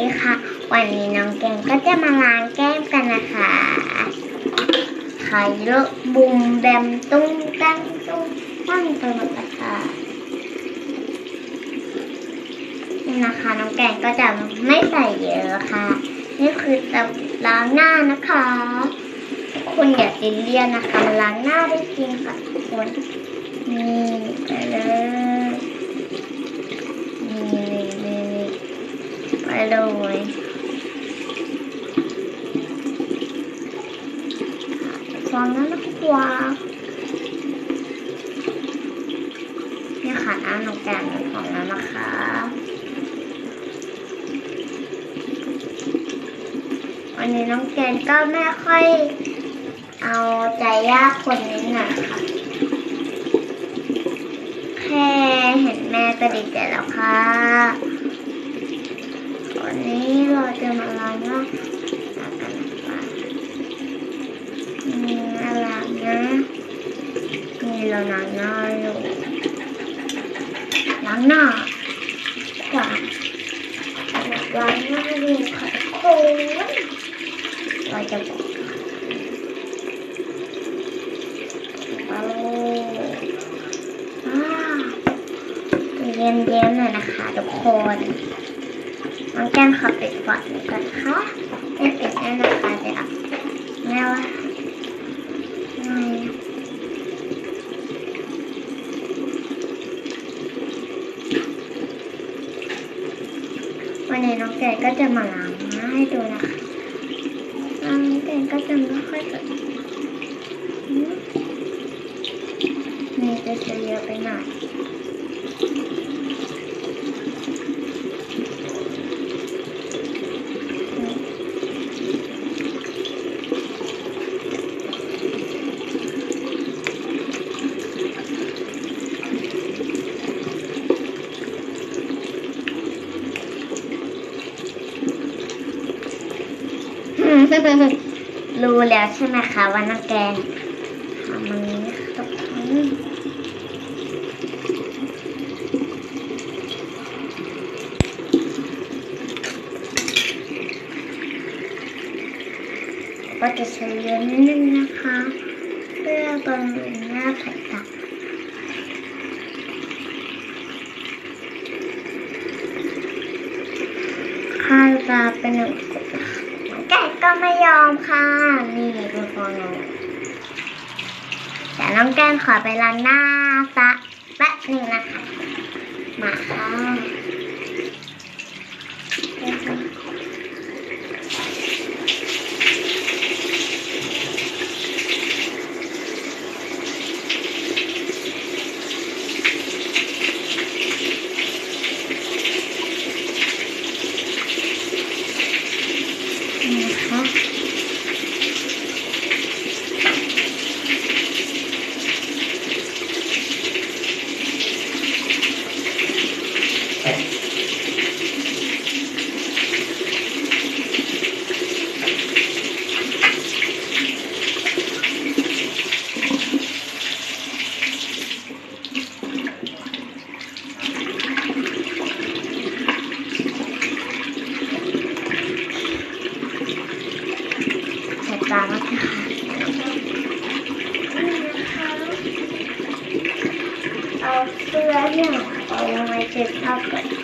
ดีค่ะ วันนี้น้องแกงก็จะมาล้างแก้มกันนะคะไข่เลอะบุมแบมตุ้งตั้งตุ้งตั้งไปหมดเลยค่ะนี่นะคะน้องแกงก็จะไม่ใส่เยอะค่ะ นี่คือจะล้างหน้านะคะทุกคนอย่าซีเรียสนะคะมันล้างหน้าได้จริงค่ะทุกคนนี่ไปเลยนี่นี่นี่นี่ ไปเลยฟองนั้นนะกว่านี่ค่ะน้ำน้องแกงของแล้วนะคะวันนี้น้องแกนก็ไม่ค่อยเอาใจยากคนนี้หน่อยค่ะ แค่เห็นแม่ก็ดีใจแล้วค่ะ วันนี้เราจะมาล้างหน้ากันนะคะนี่น่ารักนะนี่เราล้างหน้าอยู่ล้างหน้าขวาล้างหน้าอยู่ค่ะทุกคนเราจะบอกเอาเย็นๆหน่อยนะคะทุกคน น้องแก้มขอปิดฝอดหน่อยก่อนนะคะไม่ปิดแน่นะคะเดี๋ยวแม่ว่าไม่วันนี้น้องแกก็จะมาล้างหน้าให้ดูนะคะน้องแกงก็จะไม่ค่อยสดอืมนี่จะเยอะไปหน่อย รู้แล้วใช่ไหมคะว่าน้องแกงทำมันนี้ทุกคนก็จะใช้เยอะนิดนึงนะคะ เพื่อบำรุงหน้าผ่าตัดค่าตาเป็นหนึ่ง ก็ไม่ยอมค่ะ นี่ทุกคนเดี๋ยวน้องแก้มขอไปล้างหน้าซะแป๊บหนึ่งนะคะ มาค่ะ เอาเสื้อเ